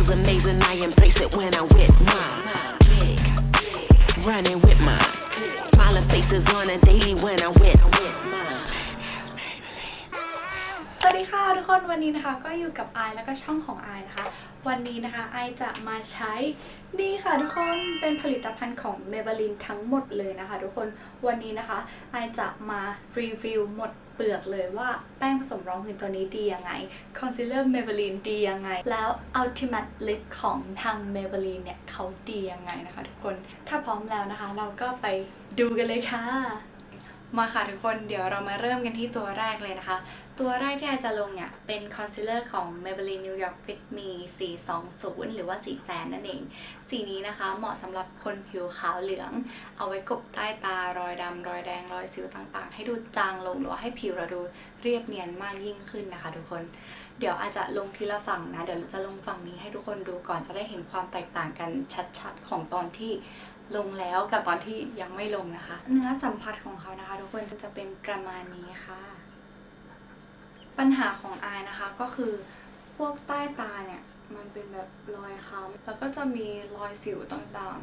feels amazing. I embrace it when I'm with mine. Running with my Smiling faces on a daily when I'm with my. สวัสดีค่ะทุกคนวันนี้นะคะ ก็อยู่กับไอายแล้วก็ช่องของไอายนะคะ วันนี้นะคะไอจะมาใช้นี่ค่ะทุกคนเป็นผลิตภัณฑ์ของ Maybelline ทั้งหมดเลยนะคะ ทุกคนวันนี้นะคะไอจะมารีวิวหมดเปลือกเลยว่าแป้งผสมรองพื้นตัวนี้ดียังไงคอนซีลเลอร์ Maybelline ดียังไง แล้ว Ultimate Lip ของทาง Maybelline เนี่ยเขาดียังไงนะคะ ทุกคนถ้าพร้อมแล้วนะคะ เราก็ไปดูกันเลยค่ะ มาค่ะทุกคนเดี๋ยวเรามาเริ่มกันที่ตัวแรกเลยนะคะ ตัวแรกที่อาจจะลงเนี่ย เป็นคอนซีลเลอร์ของ Maybelline New York Fit Me 420 หรือว่าสีแสนนั่นเอง สีนี้นะคะเหมาะสำหรับคนผิวขาวเหลือง เอาไว้กบใต้ตารอยดำรอยแดงรอยสิวต่างๆ ให้ดูจางลงหรือว่าให้ผิวเราดูเรียบเนียนมากยิ่งขึ้นนะคะทุกคน เดี๋ยวอาจจะลงทีละฝั่งนะ เดี๋ยวเราจะลงฝั่งนี้ให้ทุกคนดูก่อนจะได้เห็นความแตกต่างกันชัดๆ ของตอนที่ ลงแล้วกับตอนที่ยังไม่ลงนะคะ เนื้อสัมผัสของเขานะคะ ทุกคนจะเป็นประมาณนี้ค่ะ ปัญหาของอายนะคะก็คือพวกใต้ตาเนี่ยมันเป็นแบบรอยค้ำแล้วก็จะมีรอยสิวต่าง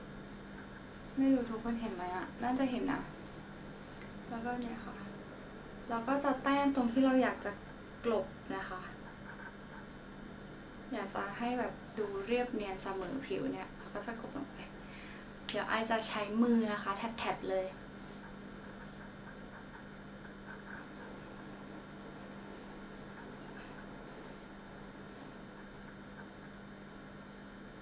ๆ ไม่รู้ทุกคนเห็นไหมอะน่าจะเห็นนะแล้วก็เนี่ยค่ะเราก็จะแต้มตรงที่เราอยากจะกลบนะคะ อยากจะให้แบบดูเรียบเนียนเสมอผิวเนี่ยเราก็จะกลบลงไป ดี๋ยวไอจะใช้มือนะคะ แทบๆเลย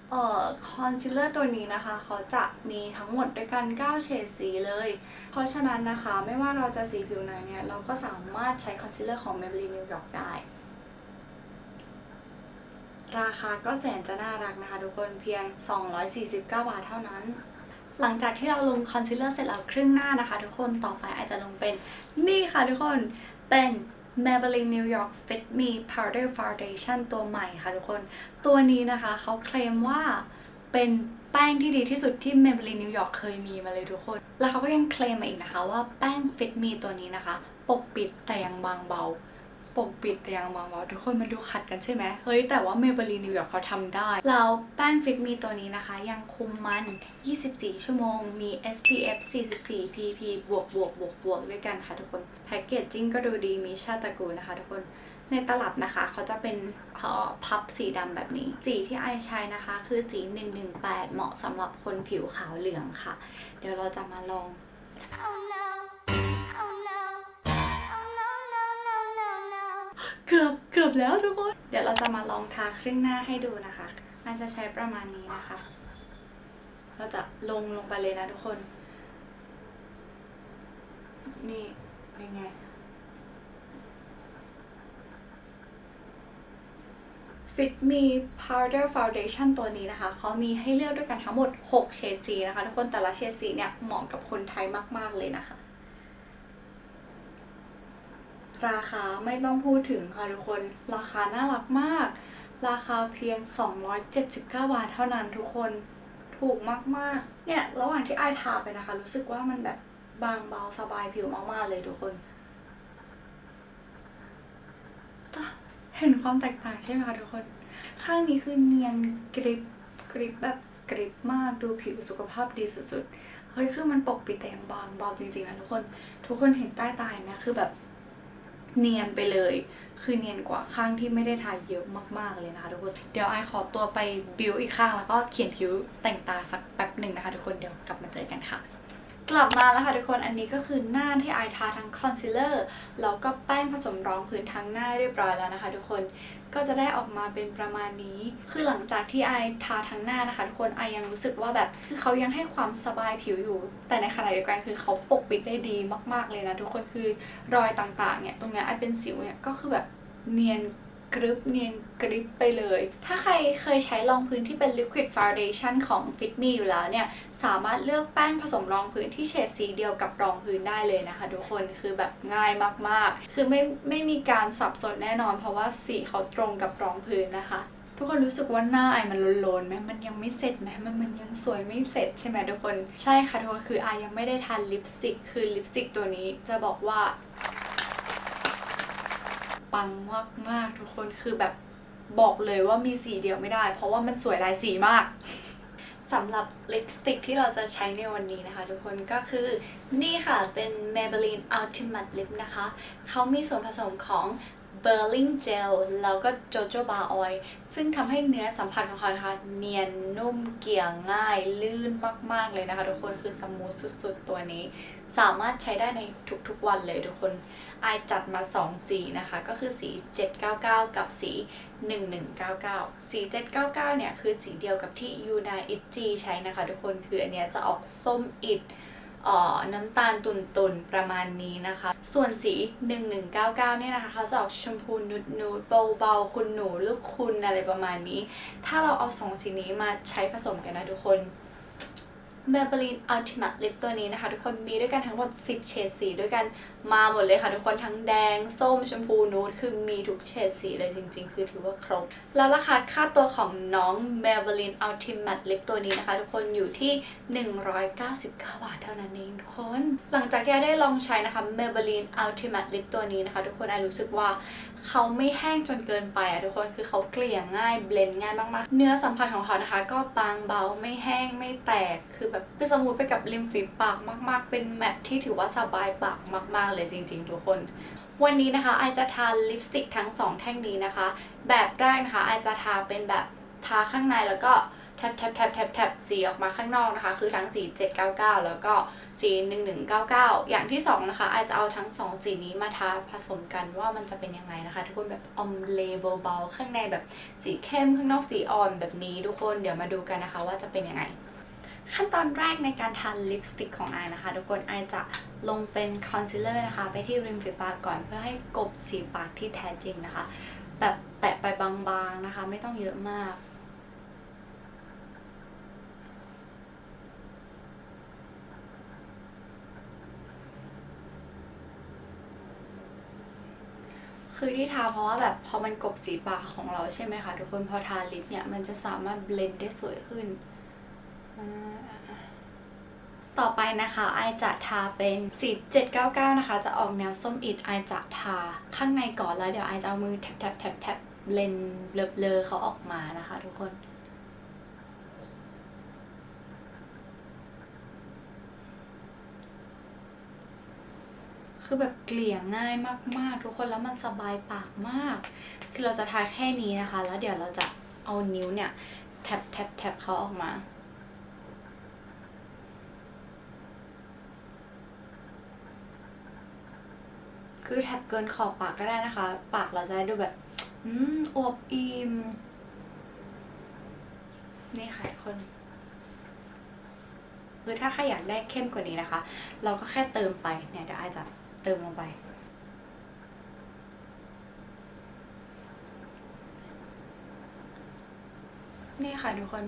เอ่อคอนซีลเลอร์ตัวนี้นะคะ เขาจะมีทั้งหมดด้วยกัน 9 เฉดสีเลย เพราะฉะนั้นนะคะไม่ว่าเราจะสีผิวไหนเนี่ย เราก็สามารถใช้คอนซีลเลอร์ของ Maybelline New York ได้ราคาก็แสนจะน่ารักนะคะทุกคนเพียง 249 บาทเท่านั้น หลังจากที่เราลงคอนซีลเลอร์เสร็จแล้วครึ่งหน้านะคะ ทุกคนต่อไปอาจจะลงเป็นนี่ค่ะทุกคนเป็น Maybelline New York Fit Me Powder Foundation ตัวใหม่ค่ะทุกคน ตัวนี้นะคะเขาเคลมว่าเป็นแป้งที่ดีที่สุดที่ Maybelline New York เคยมีมาเลยทุกคน แล้วเขาก็ยังเคลมมาอีกนะคะว่าแป้ง Fit Me ตัวนี้นะคะ ปกปิดแต่ยังบางเบา ปกปิดแต่ยังบางเบาทุกคนมันดูขัดกันใช่ไหมเฮ้ยแต่ว่า Maybelline New York เขาทำได้ แล้วแป้ง Fit Me ตัวนี้นะคะ ยังคุมมัน 24 ชั่วโมง มี SPF 44 PP บวกบวกบวกบวกด้วยกันค่ะทุกคน แพคเกจจิ้งก็ดูดีมีชาติตระกูลนะคะทุกคนในตลับนะคะเขาจะเป็นออพับสีดำแบบนี้ สีที่ไอใช้นะคะ คือสี 118 เหมาะสำหรับคนผิวขาวเหลืองค่ะ เดี๋ยวเราจะมาลอง กือบเกือบแล้วทุกคน เดี๋ยวเราจะมาลองทาครึ่งหน้าให้ดูนะคะอาจจะใช้ประมาณนี้นะคะ เราจะลงลงไปเลยนะทุกคน นี่เป็นไง Fit Me Powder Foundation ตัวนี้นะคะ เขามีให้เลือกด้วยกันทั้งหมด 6 เฉดสีนะคะ ทุกคนแต่ละเฉดสีเนี่ยเหมาะกับคนไทยมาก ๆ เลยนะคะ ราคาไม่ต้องพูดถึงค่ะทุกคน ราคาน่ารักมาก ราคาเพียง 279 บาทเท่านั้นทุกคน ถูกมากๆ เนี่ยระหว่างที่ไอายทาไปนะคะ รู้สึกว่ามันแบบบางเบาสบายผิวมากๆเลยทุกคน เห็นความแตกต่างใช่ไหมคะทุกคน ข้างนี้คือเนียนกริบกริบแบบกริบมากดูผิวสุขภาพดีสุดๆ เฮ้ยคือมันปกปิดแต่ยังบางเบาจริงๆนะทุกคน ทุกคนเห็นใต้ตาไหมคือแบบ เนียนไปเลย คือเนียนกว่าข้างที่ไม่ได้ทาเยอะมากๆเลยนะคะทุกคน เดี๋ยวไอขอตัวไปบิวอีกข้างแล้วก็เขียนคิ้วแต่งตาสักแป๊บหนึ่งนะคะทุกคน เดี๋ยวกลับมาเจอกันค่ะ กลับมาแล้วค่ะทุกคน อันนี้ก็คือหน้าที่ไอทาทั้งคอนซีลเลอร์แล้วก็แป้งผสมรองพื้นทั้งหน้าเรียบร้อยแล้วนะคะ ทุกคน ก็จะได้ออกมาเป็นประมาณนี้ คือหลังจากที่ไอทาทั้งหน้านะคะ ทุกคน ไอยังรู้สึกว่าแบบ คือเขายังให้ความสบายผิวอยู่ แต่ในขณะเดียวกันคือเขาปกปิดได้ดีมาก ๆเลยนะทุกคน คือรอยต่างๆ เนี่ย ตรงเนี้ยไอเป็นสิวเนี่ย ก็คือแบบเนียน กริบเนียนกริบไปเลย ถ้าใครเคยใช้รองพื้นที่เป็น liquid foundation ของ Fit Me อยู่แล้วเนี่ย สามารถเลือกแป้งผสมรองพื้นที่เฉดสีเดียวกับรองพื้นได้เลยนะคะทุกคนคือแบบง่ายมากๆ คือไม่ไม่มีการสับสนแน่นอน เพราะว่าสีเขาตรงกับรองพื้นนะคะทุกคนรู้สึกว่าหน้าไอมันโลนๆไหมมันยังไม่เสร็จไหมมันมันยังสวยไม่เสร็จใช่ไหมทุกคน ใช่ค่ะทุกคนคือไอยังไม่ได้ทานลิปสติก คือลิปสติกตัวนี้จะบอกว่า ปังมากๆ ทุกคนคือแบบบอกเลยว่ามีสีเดียวไม่ได้ เพราะว่ามันสวยหลายสีมากสำหรับลิปสติกที่เราจะใช้ในวันนี้นะคะ ทุกคนก็คือนี่ค่ะเป็น Maybelline Ultimate Lip นะคะ เขามีส่วนผสมของ Burling Gel แล้วก็ Jojoba Oil ซึ่งทำให้เนื้อสัมผัสของเขานะคะเนียนนุ่มเกี่ยง่ายลื่นมาก ๆ เลยนะคะ ทุกคนคือสมูทสุด ๆ ตัวนี้ สามารถใช้ได้ในทุก ๆ วันเลยทุกคนไอายจัดมา 2 สีนะคะ ก็คือสี 799 กับสี 1199 สี 799 เนี่ย คือสีเดียวกับที่ยูนาอิจีใช้นะคะ ทุกคนคืออันเนี้ยจะออกส้มอิด น้ำตาลตุ่นๆ ประมาณนี้นะคะ ส่วนสี 1199 เนี่ยนะคะเขาจะออกชมพูนุดนูดๆเบาๆ คุณหนูลูกคุณอะไรประมาณนี้ ถ้าเราเอาสองสีนี้มาใช้ผสมกันนะทุกคน Maybelline Ultimate Lip ตัวนี้นะคะ ทุกคนมีด้วยกันทั้งหมด 10 เฉดสีด้วยกันมาหมดเลยค่ะ ทุกคนทั้งแดง ส้มชมพูนูดคือมีทุกเฉดสีเลยจริง ๆ คือถือว่าครบ แล้วราคาค่าตัวของน้อง Maybelline Ultimate Lip ตัวนี้นะคะ ทุกคนอยู่ที่ 199 บาทเท่านั้นเองทุกคน หลังจากที่ได้ลองใช้นะคะ Maybelline Ultimate Lip ตัวนี้นะคะ ทุกคนไอรู้สึกว่าเขาไม่แห้งจนเกินไปอะทุกคนคือเขาเกลี่ยง่ายเบลนง่ายมากๆ เนื้อสัมผัสของเขานะคะ ก็บางเบาไม่แห้งไม่แตกคือแบบคือสมูทไปกับริมฝีปากมาก ๆ เป็นแมทที่ถือว่าสบายปากมาก ๆ เลยจริง ๆ ทุกคน วันนี้นะคะไอจะทาลิปสติกทั้ง 2 แท่งนี้นะคะ แบบแรกนะคะไอจะทาเป็นแบบทาข้างในแล้วก็แทบแทบแทบแทบแทบสีออกมาข้างนอกนะคะ คือทั้งสี 799 แล้วก็สี 1199 อย่างที่ 2 นะคะไอจะเอาทั้ง 2 สีนี้มาทาผสมกันว่ามันจะเป็นยังไงนะคะ ทุกคนแบบอมเลเบาๆข้างในแบบสีเข้มข้างนอกสีอ่อนแบบนี้ทุกคนเดี๋ยวมาดูกันนะคะว่าจะเป็นยังไง ขั้นตอนแรกในการทาลิปสติกของไอนะคะ ทุกคนไอจะลงเป็นคอนซีลเลอร์นะคะ ไปที่ริมฝีปากก่อนเพื่อให้กบสีปากที่แท้จริงนะคะ แบบแตะไปบางๆนะคะ ไม่ต้องเยอะมากคือที่ทาเพราะว่าแบบพอมันกบสีปากของเราใช่ไหมคะ ทุกคนพอทาลิปเนี่ย มันจะสามารถเบลนด์ได้สวยขึ้น ต่อไปนะคะไอจะทาเป็นสี799 นะคะ จะออกแนวส้มอิดไอจะทาข้างในก่อนแล้วเดี๋ยวไอจะเอามือแทบแทบแทบแทบเลนเบลอเขาออกมานะคะทุกคนคือแบบเกลี่ยง่ายมากๆ ทุกคนแล้วมันสบายปากมาก คือเราจะทาแค่นี้นะคะ แล้วเดี๋ยวเราจะเอานิ้วเนี่ยแทบแทบแทบเขาออกมา คือแท็บเกินขอบปากก็ได้นะคะ ปากเราจะได้ดูแบบ อืมอวบอิ่มนี่ค่ะทุกคนคือถ้าใครอยากได้เข้มกว่านี้นะคะ เราก็แค่เติมไปเนี่ยเดี๋ยวไอจะเติมลงไป นี่ค่ะทุกคน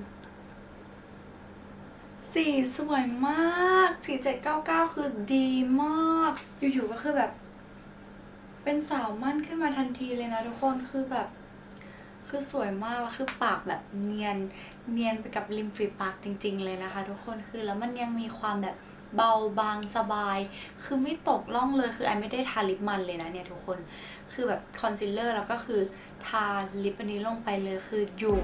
สีสวยมาก สีเจ็ดเก้าเก้าคือดีมาก อยู่ๆก็คือแบบ เป็นสาวมั่นขึ้นมาทันทีเลยนะทุกคนคือแบบ คือสวยมากแล้วคือปากแบบเนียนเนียนไปกับริมฝีปากจริง ๆ เลยนะคะ ทุกคนคือแล้วมันยังมีความแบบเบาบางสบาย คือไม่ตกล่องเลยคือไอไม่ได้ทาลิปมันเลยนะเนี่ยทุกคน คือแบบคอนซีลเลอร์แล้วก็คือทาลิปอันนี้ลงไปเลยคืออยู่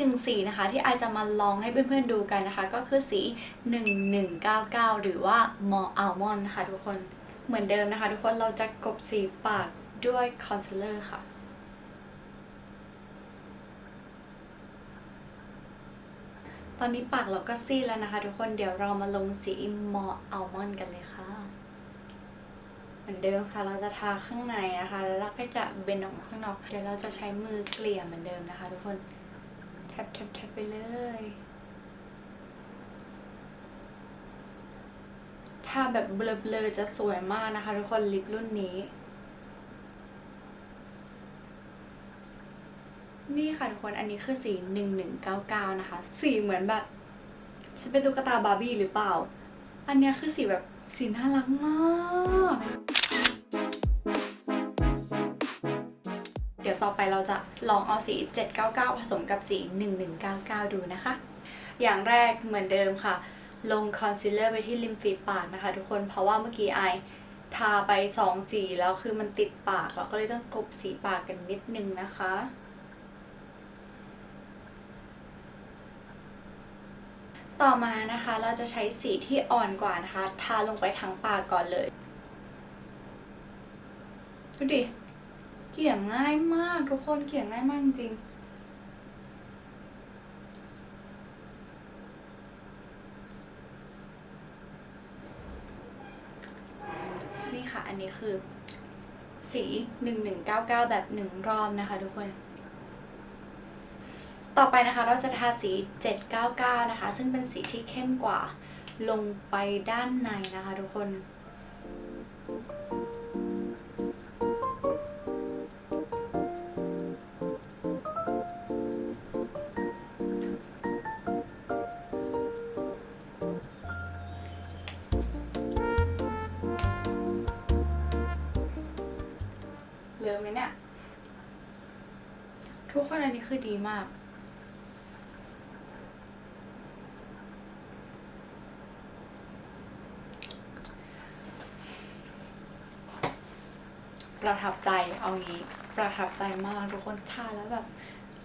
หนึ่งสีนะคะ ที่ไอจะมาลองให้เพื่อนๆดูกันนะคะ ก็คือสี 1199 หรือว่ามออัลมอนด์นะคะทุกคนเหมือนเดิมนะคะ ทุกคนเราจะกบสีปากด้วยคอนซีลเลอร์ค่ะตอนนี้ปากเราก็ซีดแล้วนะคะ ทุกคนเดี๋ยวเรามาลงสีมออัลมอนด์กันเลยค่ะ เหมือนเดิมค่ะ เราจะทาข้างในนะคะ แล้วก็จะเบนออกมาข้างนอก เดี๋ยวเราจะใช้มือเกลี่ยเหมือนเดิมนะคะ ทุกคน บแทบแทบไปเลย ถ้าแบบเบลอๆจะสวยมากนะคะทุกคนลิปรุ่นนี้ นี่ค่ะทุกคนอันนี้คือสี 1199 นะคะ สีเหมือนแบบฉันเป็นตุ๊กตาบาร์บี้หรือเปล่า อันเนี้ยคือสีแบบสีน่ารักมาก ต่อไปเราจะลองเอาสี 799 ผสมกับสี 1199 ดูนะคะ อย่างแรกเหมือนเดิมค่ะ ลงคอนซีลเลอร์ไปที่ริมฝีปากนะคะ ทุกคนเพราะว่าเมื่อกี้ไอทาไปสองสีแล้วคือมันติดปากเราก็เลยต้องกบสีปากกันนิดนึงนะคะต่อมานะคะเราจะใช้สีที่อ่อนกว่านะคะ ทาลงไปทั้งปากก่อนเลย ดูดิ เกี่ยงง่ายมากทุกคนเกี่ยงง่ายมากจริงนี่ค่ะ อันนี้คือ สี 1199 แบบหนึ่งรอบนะคะทุกคน ต่อไปนะคะเราจะทาสี 799 นะคะ ซึ่งเป็นสีที่เข้มกว่าลงไปด้านในนะคะทุกคนเห ทุกคนอันนี้คือดีมาก ประทับใจเอางี้ ประทับใจมากทุกคนทานแล้วแบบ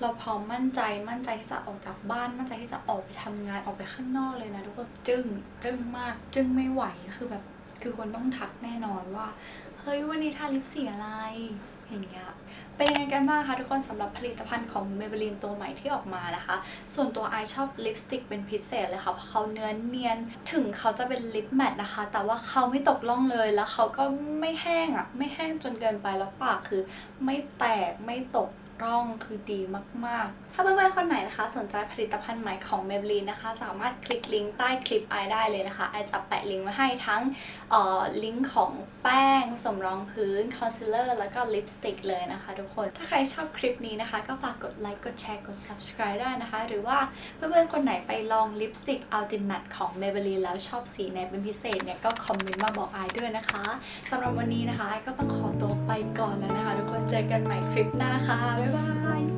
เราพร้อมมั่นใจมั่นใจที่จะออกจากบ้านมั่นใจที่จะออกไปทำงานออกไปข้างนอกเลยนะทุกคนจึ้งจึ้งมาก จึ้งไม่ไหวคือแบบคือคนต้องทักแน่นอนว่า เฮ้ยวันนี้ทาลิปสีอะไร อย่างเงี้ยเป็นยังไงกันบ้างคะทุกคนสำหรับผลิตภัณฑ์ของ Maybelline ตัวใหม่ที่ออกมานะคะ ส่วนตัวไอชอบลิปสติกเป็นพิเศษเลยค่ะเพราะเขาเนื้อเนียนถึงเขาจะเป็นลิปแมทนะคะ แต่ว่าเขาไม่ตกล่องเลยแล้วเขาก็ไม่แห้งอะ่ะ ไม่แห้งจนเกินไปแล้วปากคือไม่แตกไม่ตก ร่องคือดีมาก ๆ ถ้าเพื่อนๆคนไหนนะคะ สนใจผลิตภัณฑ์ใหม่ของ Maybelline นะคะ สามารถคลิกลิงก์ใต้คลิปไอได้เลยนะคะไอจะแปะลิงก์ไว้ให้ทั้งเอ่อลิงก์ของแป้งผสมรองพื้นคอนซีลเลอร์แล้วก็ลิปสติกเลยนะคะทุกคน ถ้าใครชอบคลิปนี้นะคะ ก็ฝากกดไลค์กดแชร์กด subscribe ได้นะคะ หรือว่าเพื่อนๆคนไหนไปลองลิปสติก Ultimate ของ Maybelline แล้วชอบสีไหนเป็นพิเศษเนี่ยก็คอมเมนต์มาบอกไอด้วยนะคะสำหรับวันนี้นะคะไอก็ต้องขอตัวไปก่อนแล้วนะคะ ทุกคนเจอกันใหม่คลิปหน้าค่ะบ๊ายบาย